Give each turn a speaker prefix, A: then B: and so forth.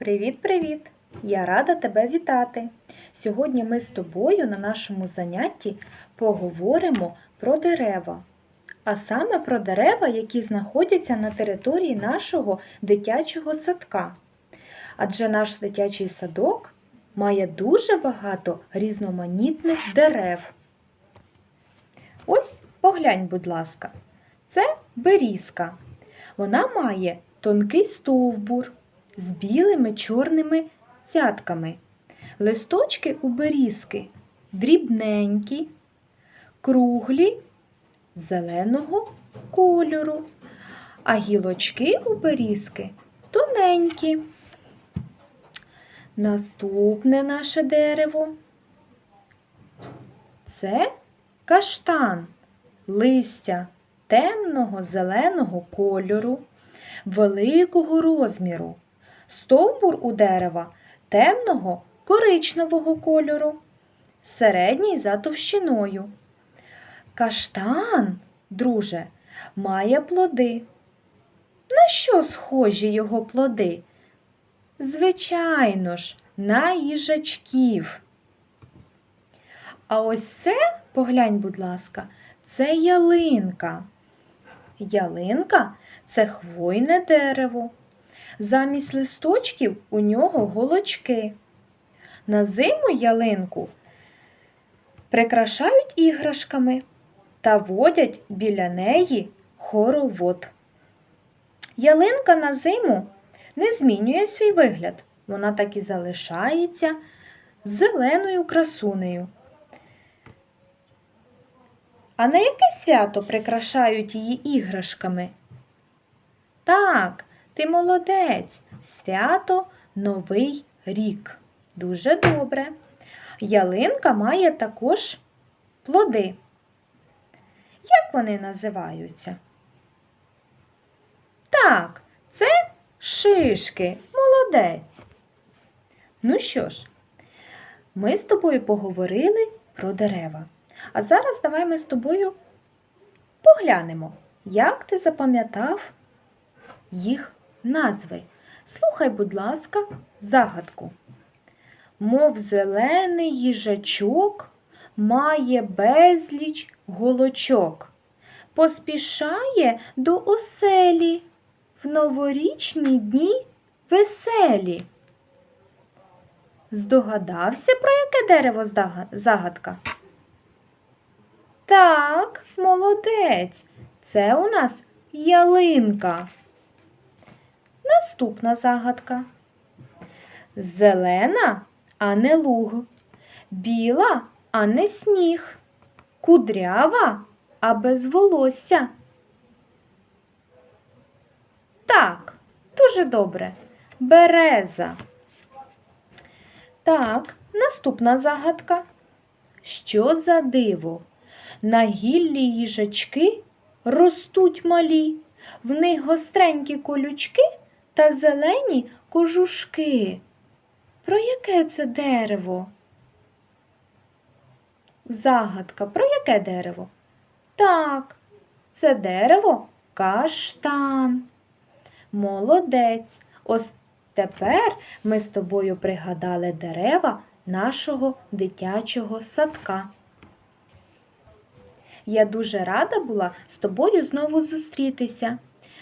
A: Привіт-привіт! Я рада тебе вітати! Сьогодні ми з тобою на нашому занятті поговоримо про дерева, а саме про дерева, які знаходяться на території нашого дитячого садка. Адже наш дитячий садок має дуже багато різноманітних дерев. Ось поглянь, будь ласка, це берізка. Вона має тонкий стовбур з білими чорними цятками. Листочки у берізки дрібненькі, круглі, зеленого кольору, а гілочки у берізки тоненькі. Наступне наше дерево це каштан, листя темного зеленого кольору, великого розміру. Стовбур у дерева темного коричневого кольору, середній за товщиною. Каштан, друже, має плоди. На що схожі його плоди? Звичайно ж, на їжачків. А ось це, поглянь, будь ласка, це ялинка. Ялинка це хвойне дерево. Замість листочків у нього голочки. На зиму ялинку прикрашають іграшками та водять біля неї хоровод. Ялинка на зиму не змінює свій вигляд. Вона так і залишається зеленою красунею. А на яке свято прикрашають її іграшками? Так, ти молодець. Свято Новий рік. Дуже добре. Ялинка має також плоди. Як вони називаються? Так, це шишки. Молодець. Ну що ж, ми з тобою поговорили про дерева. А зараз давай ми з тобою поглянемо, як ти запам'ятав їх назви. Слухай, будь ласка, загадку. Мов зелений їжачок має безліч голочок, поспішає до оселі в новорічні дні веселі. Здогадався, про яке дерево загадка? Так, молодець. Це у нас ялинка. Наступна загадка. Зелена, а не луг. Біла, а не сніг. Кудрява, а без волосся. Так, дуже добре. Береза. Так, наступна загадка. Що за диво? На гіллі їжачки ростуть малі, в них гостренькі колючки та зелені кожушки. Про яке це дерево? Загадка, про яке дерево? Так, це дерево каштан. Молодець. Ось тепер ми з тобою пригадали дерева нашого дитячого садка. Я дуже рада була з тобою знову зустрітися.